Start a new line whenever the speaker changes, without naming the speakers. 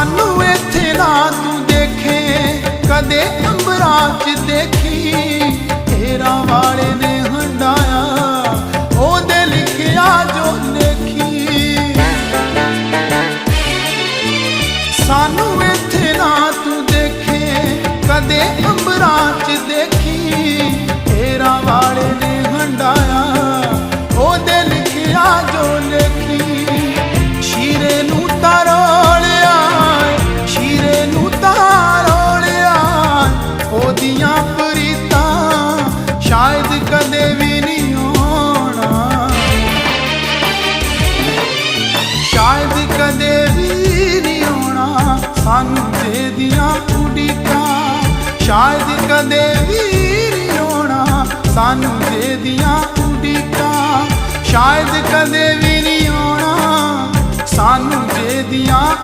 ਸਾਨੂੰ ਇੱਥੇ ਨਾ ਤੂੰ ਦੇਖੇ, ਕਦੇ ਅੰਬਰਾਂ 'ਚ ਦੇਖੀ। ਤੇਰਾ ਵਾਲੇ ਨੇ ਹੰਡਾਇਆ, ਉਹਦੇ ਲਿਖਿਆ ਜੋ ਲਿਖੀ ਸਾਨੂੰ ਇੱਥੇ ਨਾ ਤੂੰ ਦੇਖੇ, ਕਦੇ ਅੰਬਰਾਂ 'ਚ ਦੇਖੀ। ਤੇਰਾ ਵਾਲੇ ਨੇ ਹੰਡਾਇਆ, ਉਹਦੇ ਲਿਖਿਆ ਜੋ ਲਿਖੀ ਉਹਦੀਆਂ ਪ੍ਰੀਤਾਂ ਸ਼ਾਇਦ ਕਦੇ ਵੀ ਨਹੀਂ ਆਉਣਾ। ਸ਼ਾਇਦ ਕਦੇ ਵੀ ਨਹੀਂ ਆਉਣਾ ਸਾਨੂੰ ਦੇ ਦੀਆਂ ਉਡੀਕਾਂ ਸ਼ਾਇਦ ਕਦੇ ਵੀ ਨਹੀਂ ਆਉਣਾ ਸਾਨੂੰ ਦੇ ਦੀਆਂ ਉਡੀਕਾਂ ਸ਼ਾਇਦ ਕਦੇ ਵੀ ਨਹੀਂ ਆਉਣਾ ਸਾਨੂੰ ਦੇ ਦੀਆਂ